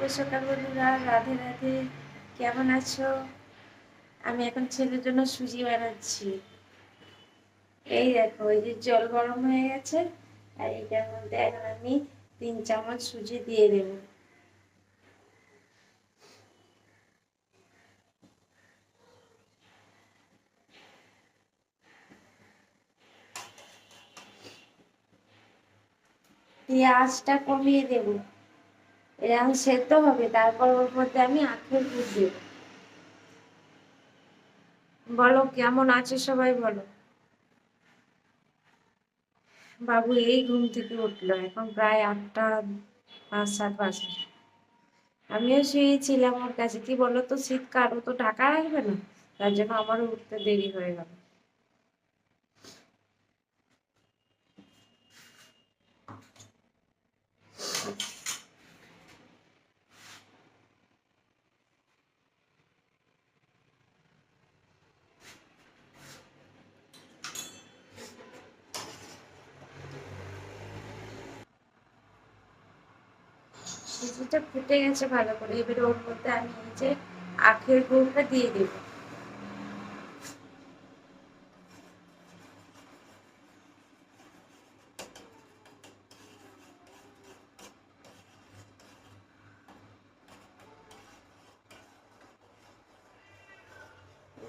শুভ সকাল বন্ধুরা, রাধে রাধে। কেমন আছো? আমি এখন ছেলের জন্য সুজি বানাচ্ছি। এই দেখো, এই যে জল গরম হয়ে গেছে, আর এটার মধ্যে এখন আমি তিন চামচ সুজি দিয়ে দেব। আঁচটা কমিয়ে দেবো। এরকম সেদ্ধ হবে, তারপর ওর মধ্যে আমি আখের গুড় দেব। বলো, কেমন আছে সবাই বলো? বাবু এই ঘুম থেকে উঠল, এখন প্রায় আটটা, পাঁচ সাত বাজে। আমিও শুয়েছিলাম ওর কাছে। কি বলো তো, শীতকাল, ও তো টাকা রাখবে না? তার জন্য আমারও উঠতে দেরি হয়ে গেল। সুজিটা ফুটে গেছে ভালো করে। এবারে ওর মধ্যে আমি এই যে আখের গুড়টা দিয়ে দেবো।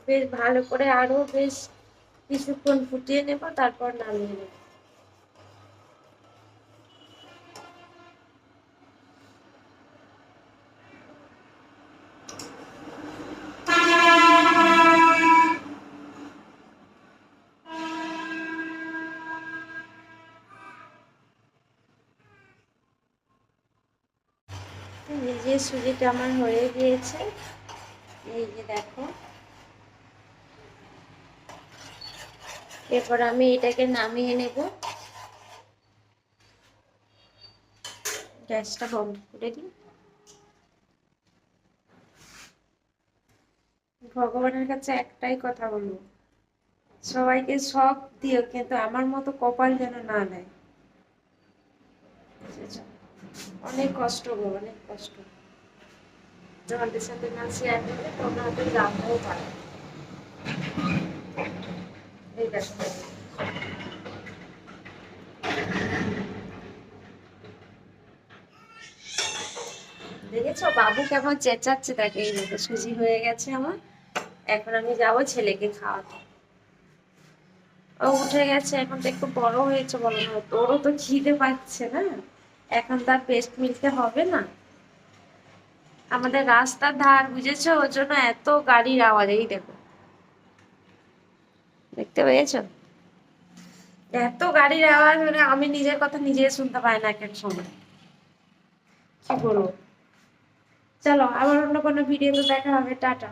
বেশ ভালো করে আরও বেশ কিছুক্ষণ ফুটিয়ে নেব, তারপর নামিয়ে নেব। এই যে সুজিটা আমার হয়ে গিয়েছে। এই যে দেখো। এরপর আমি এটাকে নামিয়ে নেব। গ্যাসটা বন্ধ করে দিই। ভগবানের কাছে একটাই কথা বলব, সবাইকে সব দিও, কিন্তু আমার মতো কপাল যেন না দেয়? অনেক কষ্ট গো, অনেক কষ্ট। সাথে না শেয়ার করলে তোমরা হয়তো জানতেও পারো। দেখেছ, বাবু কেমন চেঁচাচ্ছে তাকে এই মতো সুজি হয়ে গেছে আমার। এখন আমি যাব ছেলেকে খাওয়াতে। ও উঠে গেছে, এখন তো একটু বড় হয়েছে বলো না তোরও তো খিদে পাচ্ছে না। এখন তার পেস্ট মিলতে হবে না। আমাদের রাস্তার ধার, বুঝেছ? ওর জন্য এত গাড়ির আওয়াজ, এই দেখো। দেখতে পেয়েছ? এত গাড়ির আওয়াজ মানে আমি নিজের কথা নিজে শুনতে পাই না এক সময়। কি বলব? চলো, আবার অন্য কোনো ভিডিওতে দেখা হবে। টাটা।